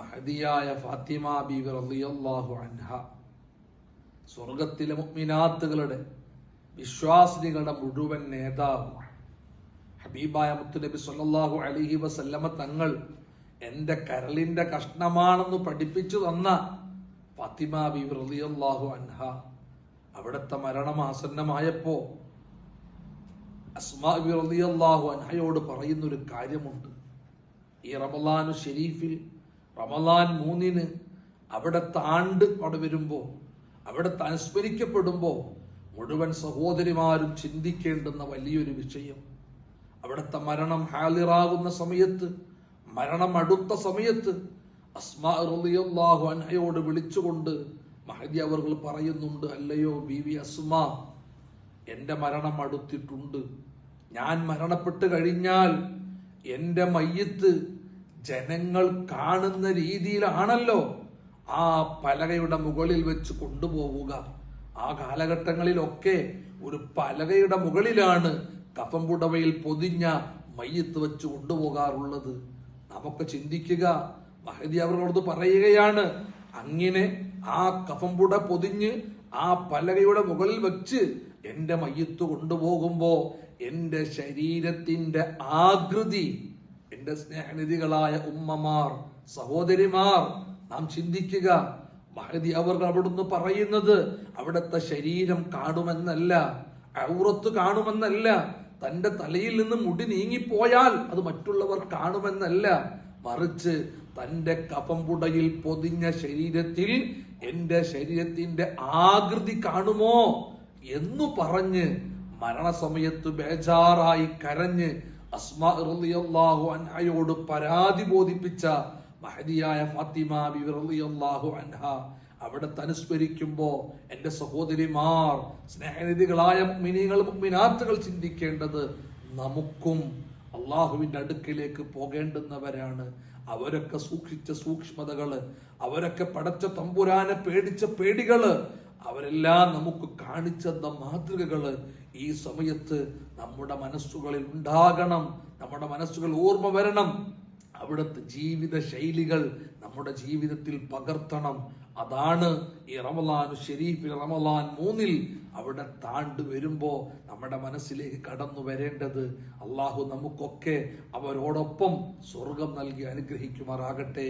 മഹദിയായ ഫാത്തിമ ബീവി റളിയല്ലാഹു അൻഹ. സ്വർഗത്തിലെ മുഅ്മിനാത്തുകളുടെ വിശ്വാസിനികളുടെ മുഴുവൻ നേതാവ് ഹബീബായ മുത്തുനബി സല്ലല്ലാഹു അലൈഹി വസല്ലമ തങ്ങൾ എന്റെ കരളിന്റെ കഷ്ണമാണെന്ന് പഠിപ്പിച്ചു തന്ന ഫാത്തിമ ബീവി റളിയല്ലാഹു അൻഹ. അവിടുത്തെ മരണം ആസന്നമായപ്പോ അസ്മാ ബി റളിയല്ലാഹു അൻഹയോട് പറയുന്ന ഒരു കാര്യമുണ്ട്. ഈ റമലാനു ഷെരീഫിൽ റമലാൻ മൂന്നിന് അവിടെ ആണ്ട് അവിടെ വരുമ്പോൾ അവിടെ അനുസ്മരിക്കപ്പെടുമ്പോൾ മുഴുവൻ സഹോദരിമാരും ചിന്തിക്കേണ്ടുന്ന വലിയൊരു വിഷയം. അവിടുത്തെ മരണം ഹാലിറാകുന്ന സമയത്ത് മരണം അടുത്ത സമയത്ത് അസ്മാഹു അൻഹയോട് വിളിച്ചുകൊണ്ട് മഹദി അവർ പറയുന്നുണ്ട് അല്ലയോ ബി വി അസ്മ എന്റെ മരണം അടുത്തിട്ടുണ്ട്. ഞാൻ മരണപ്പെട്ട് കഴിഞ്ഞാൽ എന്റെ മയ്യത്ത് ജനങ്ങൾ കാണുന്ന രീതിയിലാണല്ലോ ആ പലകയുടെ മുകളിൽ വെച്ച് കൊണ്ടുപോവുക. ആ കാലഘട്ടങ്ങളിലൊക്കെ ഒരു പലകയുടെ മുകളിലാണ് കഫം പുടവയിൽ പൊതിഞ്ഞ മയ്യത്ത് വെച്ച് കൊണ്ടുപോകാറുള്ളത്. നമുക്ക് ചിന്തിക്കുക മഹദി അവരോട് പറയുകയാണ് അങ്ങനെ ആ കഫം പുട പൊതിഞ്ഞ് ആ പലകയുടെ മുകളിൽ വെച്ച് എന്റെ മയ്യത്ത് കൊണ്ടുപോകുമ്പോൾ എന്റെ ശരീരത്തിന്റെ ആകൃതി എന്റെ സ്നേഹനിധികളായ ഉമ്മമാർ സഹോദരിമാർ നാം ചിന്തിക്കുക മഹദി അവർ അവിടുന്ന് പറയുന്നത് അവിടുത്തെ ശരീരം കാണുമെന്നല്ല ഔറത്ത് കാണുമെന്നല്ല തന്റെ തലയിൽ നിന്ന് മുടി നീങ്ങിപ്പോയാൽ അത് മറ്റുള്ളവർ കാണുമെന്നല്ല. മറിച്ച് തന്റെ കഫംപുടയിൽ പൊതിഞ്ഞ ശരീരത്തിൽ എന്റെ ശരീരത്തിന്റെ ആകൃതി കാണുമോ എന്നു പറഞ്ഞ് മരണസമയത്ത് ബേജാറായി കരഞ്ഞ് അസ്മാ റളിയല്ലാഹു അൻഹയോട് പരാതി ബോധിപ്പിച്ച മഹദിയായ ഫാത്തിമ ബിബി റളിയല്ലാഹു അൻഹ. അവിടെ തനുസ്മരിക്കുമ്പോ എന്റെ സഹോദരിമാർ സ്നേഹനിധികളായ മിനികൾ മിനാത്തുകൾ ചിന്തിക്കേണ്ടത് നമുക്കും അള്ളാഹുവിന്റെ അടുക്കിലേക്ക് പോകേണ്ടുന്നവരാണ്. അവരൊക്കെ സൂക്ഷിച്ച സൂക്ഷ്മതകൾ അവരൊക്കെ പടച്ച തമ്പുരാനെ പേടിച്ച പേടികൾ അവരെല്ലാം നമുക്ക് കാണിച്ചെന്ന മാതൃകകൾ ഈ സമയത്ത് നമ്മുടെ മനസ്സുകളിൽ ഉണ്ടാകണം. നമ്മുടെ മനസ്സുകൾ ഓർമ്മ വരണം. അവിടുത്തെ ജീവിത ശൈലികൾ നമ്മുടെ ജീവിതത്തിൽ പകർത്തണം. അതാണ് ഈ റമലാൻ ഷെരീഫിൽ റമലാൻ മൂന്നിൽ അവിടെ താണ്ടു വരുമ്പോൾ നമ്മുടെ മനസ്സിലേക്ക് കടന്നു വരേണ്ടത്. അള്ളാഹു നമുക്കൊക്കെ അവരോടൊപ്പം സ്വർഗം നൽകി അനുഗ്രഹിക്കുമാറാകട്ടെ.